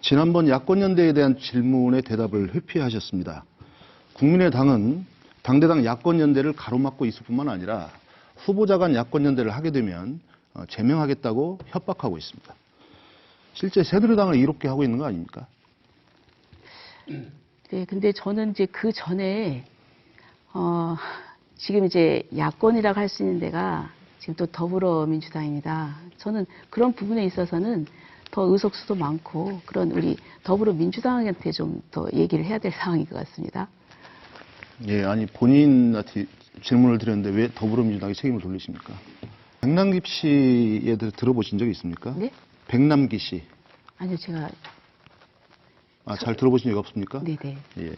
지난번 야권연대에 대한 질문에 대답을 회피하셨습니다. 국민의당은 당대당 야권연대를 가로막고 있을 뿐만 아니라 후보자 간 야권연대를 하게 되면 어, 제명하겠다고 협박하고 있습니다. 실제 새누리당을 이롭게 하고 있는 거 아닙니까? 네, 근데 저는 이제 그 전에 어, 지금 이제 야권이라고 할 수 있는 데가 지금 또 더불어민주당입니다. 저는 그런 부분에 있어서는 더 의석수도 많고 그런 우리 더불어민주당한테 좀 더 얘기를 해야 될 상황인 것 같습니다. 예, 아니 본인한테 질문을 드렸는데 왜 더불어민주당이 책임을 돌리십니까? 백남기 씨에 대해 들어보신 적이 있습니까? 네? 백남기 씨. 아니요, 제가 아, 잘 들어보신 적이 없습니까? 네네. 예.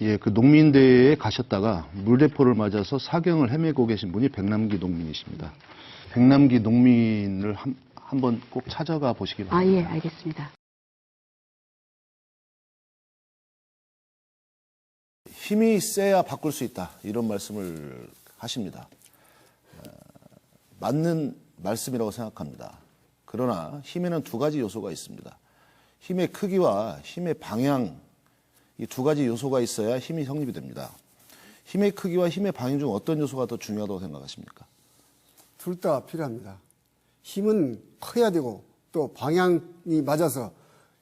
예, 그 농민대회에 가셨다가 물대포를 맞아서 사경을 헤매고 계신 분이 백남기 농민이십니다. 백남기 농민을 한, 한번 꼭 찾아가 보시기 아, 바랍니다. 예, 알겠습니다. 힘이 세야 바꿀 수 있다. 이런 말씀을 하십니다. 어, 맞는 말씀이라고 생각합니다. 그러나 힘에는 두 가지 요소가 있습니다. 힘의 크기와 힘의 방향, 이 두 가지 요소가 있어야 힘이 성립이 됩니다. 힘의 크기와 힘의 방향 중 어떤 요소가 더 중요하다고 생각하십니까? 둘 다 필요합니다. 힘은 커야 되고 또 방향이 맞아서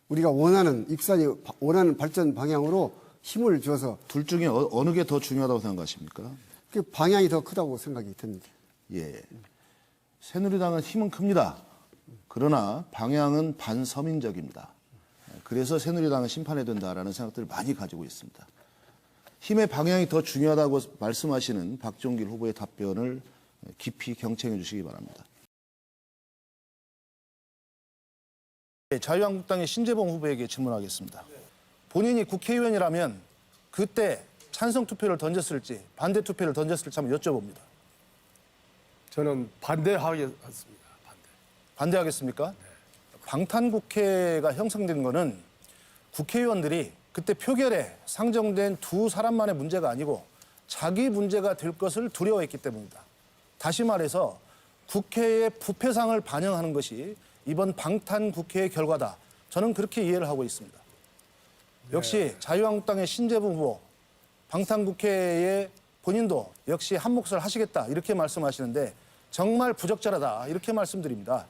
우리가 원하는 익산이 원하는 발전 방향으로 힘을 줘서 둘 중에 어, 어느 게 더 중요하다고 생각하십니까? 그 방향이 더 크다고 생각이 듭니다. 예. 새누리당은 힘은 큽니다. 그러나 방향은 반서민적입니다. 그래서 새누리당은 심판해야 된다라는 생각들을 많이 가지고 있습니다. 힘의 방향이 더 중요하다고 말씀하시는 박종길 후보의 답변을 깊이 경청해 주시기 바랍니다. 자유한국당의 신재봉 후보에게 질문하겠습니다. 본인이 국회의원이라면 그때 찬성 투표를 던졌을지 반대 투표를 던졌을지 한번 여쭤봅니다. 저는 반대하겠습니다. 반대. 반대하겠습니까? 방탄 국회가 형성된 거는 국회의원들이 그때 표결에 상정된 두 사람만의 문제가 아니고 자기 문제가 될 것을 두려워했기 때문입니다. 다시 말해서 국회의 부패상을 반영하는 것이 이번 방탄 국회의 결과다. 저는 그렇게 이해를 하고 있습니다. 역시 자유한국당의 신재부 후보 방탄 국회의 본인도 역시 한 몫을 하시겠다 이렇게 말씀하시는데 정말 부적절하다 이렇게 말씀드립니다.